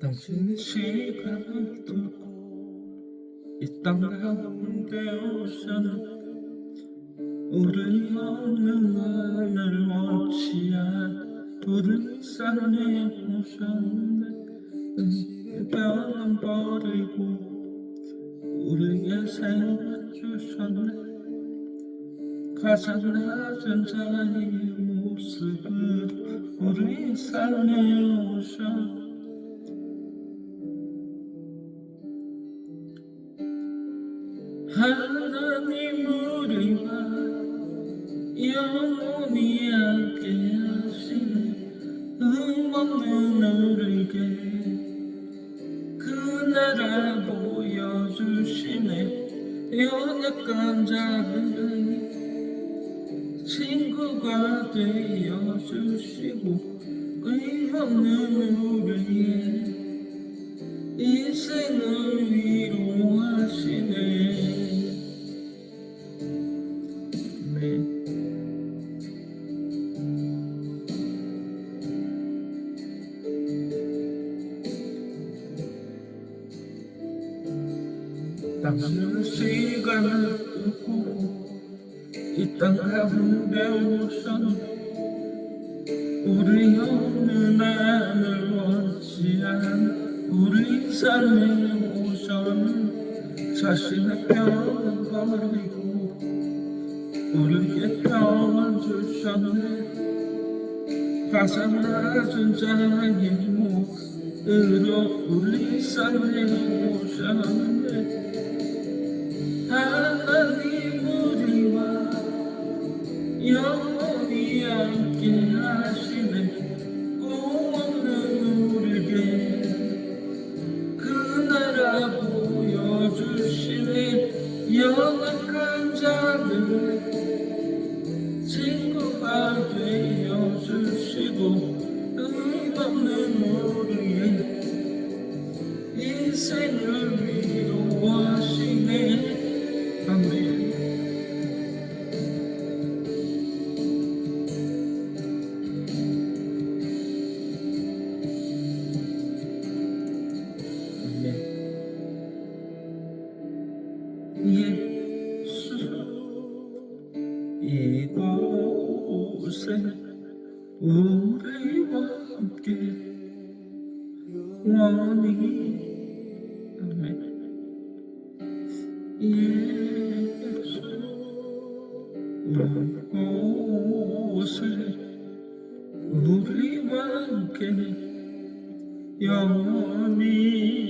당신의 시간을 두고 이땅 가운데 오셨네 우리 없는 하늘 원치한 푸른 산에 오셨네. 음, 변은 버리고 우리의 생을 주셨네. 가장 낮은 자의 모습을 우리 삶에 오셨네 영원히 함께 하시네 흠없는 우리에게 그 나라 보여주시네. 연약한 자들의 친구가 되어주시고 의없는 우리 당신은 시간을 두고 이땅 가운데 오셨네 우리 없는 하늘 원치 않은 우리 삶에 오셨네 자신의 평을 버리고 우리에게 평을 주셨네. 가장 낮은 자의 모 습으로 우리 삶에 이곳에 우리와 함께 원히 아멘 예수 이곳에 우리와 함께 영원히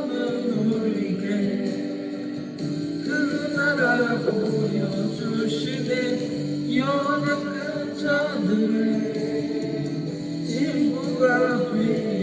없는 그 나라 보여주시네. 영원한 그 자들의 친구가 되어